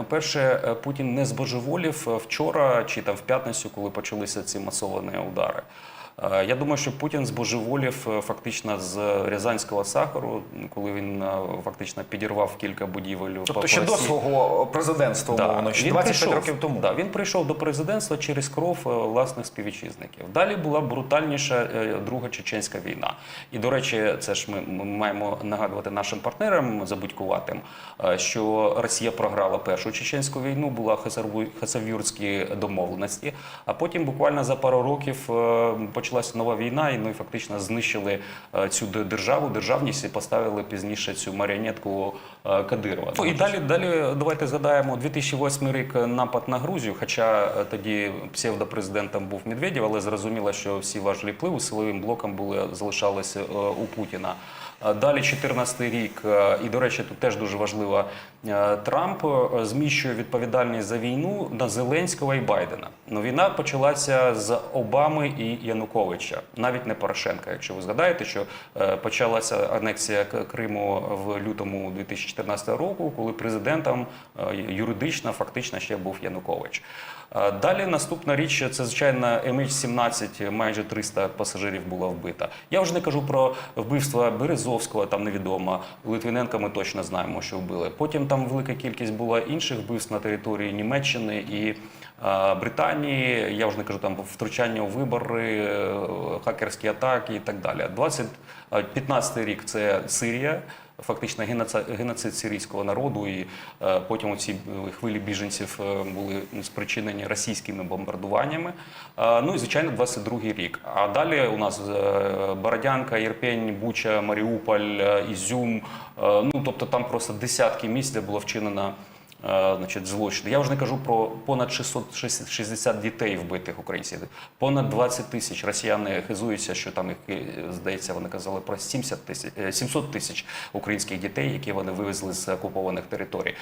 Ну, перше, е, Путін не збожеволів е, вчора чи там в п'ятницю, коли почалися ці масовані удари. Е, Я думаю, що Путін збожеволів е, фактично з Рязанського сахару, коли він е, фактично підірвав кілька будівель. Тобто ще до свого президентства, Да, умовно, ще 25 прийшов, років тому. Да, він прийшов до президентства через кров власних співвітчизників. Далі була брутальніша друга чеченська війна. І до речі, це ж ми, ми маємо нагадувати нашим партнерам забудькуватим, що Росія програла першу чеченську війну, була хасавюрські домовленості. А потім буквально за пару років почалася нова війна, і і фактично знищили е, цю державу, державність і поставили пізніше цю маріонетку е, Кадирова. Ну, і далі, далі давайте згадаємо 2008 рік напад на Грузію. Хоча е, тоді псевдопрезидентом був Медведєв, але зрозуміло, що всі важелі впливу силовим блоком були залишалися е, у Путіна. Е, Далі 14 рік, е, і до речі, тут теж дуже важливо. е, Трамп е, зміщує відповідальність за війну на Зеленського і Байдена. Ну війна почалася з Обами і Януковича, навіть не Порошенка. Якщо ви згадаєте, що е, почалася анексія Криму в лютому 2014 року, коли президентом е, юридично фактично ще був Янукович. Е, Далі наступна річ це звичайно MH17, майже 300 пасажирів було вбито. Я вже не кажу про вбивство Березовського, там невідомо. Литвиненка ми точно знаємо, що вбили. Потім там велика кількість була інших вбивств на території Німеччини і Британії. Я вже не кажу там втручання у вибори, хакерські атаки і так далі. 20, е, 15 рік це Сирія. Фактично геноцид, сирійського народу, і е, потім ці хвилі біженців е, були спричинені російськими бомбардуваннями. Е, ну і звичайно, 22-й рік. А далі у нас е, Бородянка, Єрпень, Буча, Маріуполь, е, Ізюм. Е, ну тобто там просто десятки місць, де було вчинено е, значить, злочини. Я вже не кажу про понад 660 дітей вбитих українців, понад 20 тисяч. Росіяни хизуються, що там їх е, здається, вони казали про 70 тисяч е, 700 тисяч українських дітей, які вони вивезли з окупованих територій.